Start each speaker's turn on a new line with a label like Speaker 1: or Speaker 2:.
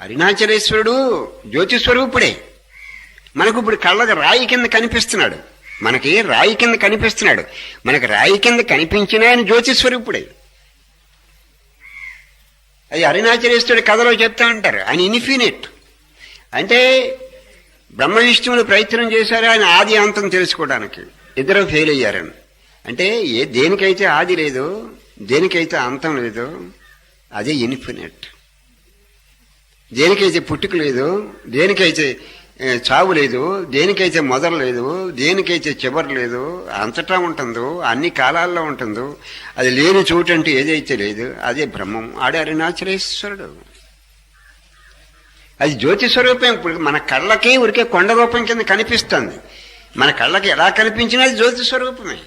Speaker 1: అరుణాచలేశ్వరుడు జ్యోతి స్వరూపుడే. మనకు ఇప్పుడు కళ్ళకు రాయి కింద కనిపిస్తున్నాడు. మనకి రాయి కింద కనిపిస్తున్నాడు. మనకి రాయి కింద కనిపించిన ఆయన జ్యోతి స్వరూపుడే. అది అరుణాచలేశ్వరుడు కథలో చెప్తా ఉంటారు. ఆయన ఇన్ఫినిట్. అంటే బ్రహ్మ విష్ణువులు ప్రయత్నం చేశారు ఆయన ఆది అంతం తెలుసుకోవడానికి. ఇద్దరు ఫెయిల్ అయ్యారని. అంటే ఏ దేనికైతే ఆది లేదో దేనికైతే అంతం లేదో అదే ఇన్ఫినిట్ దేనికైతే పుట్టుక లేదు దేనికైతే చావు లేదు దేనికైతే మొదలు లేదు దేనికైతే చివరి లేదు అంతటా ఉంటుందో అన్ని కాలాల్లో ఉంటుందో అది లేని చోటు అంటే ఏదైతే లేదు అదే బ్రహ్మం. ఆడే అరుణాచలేశ్వరుడు. అది జ్యోతి స్వరూపం ఇప్పుడు మన కళ్ళకి ఉరికే కొండ రూపం కింద కనిపిస్తుంది. మన కళ్ళకి ఎలా కనిపించినా అది జ్యోతి స్వరూపమే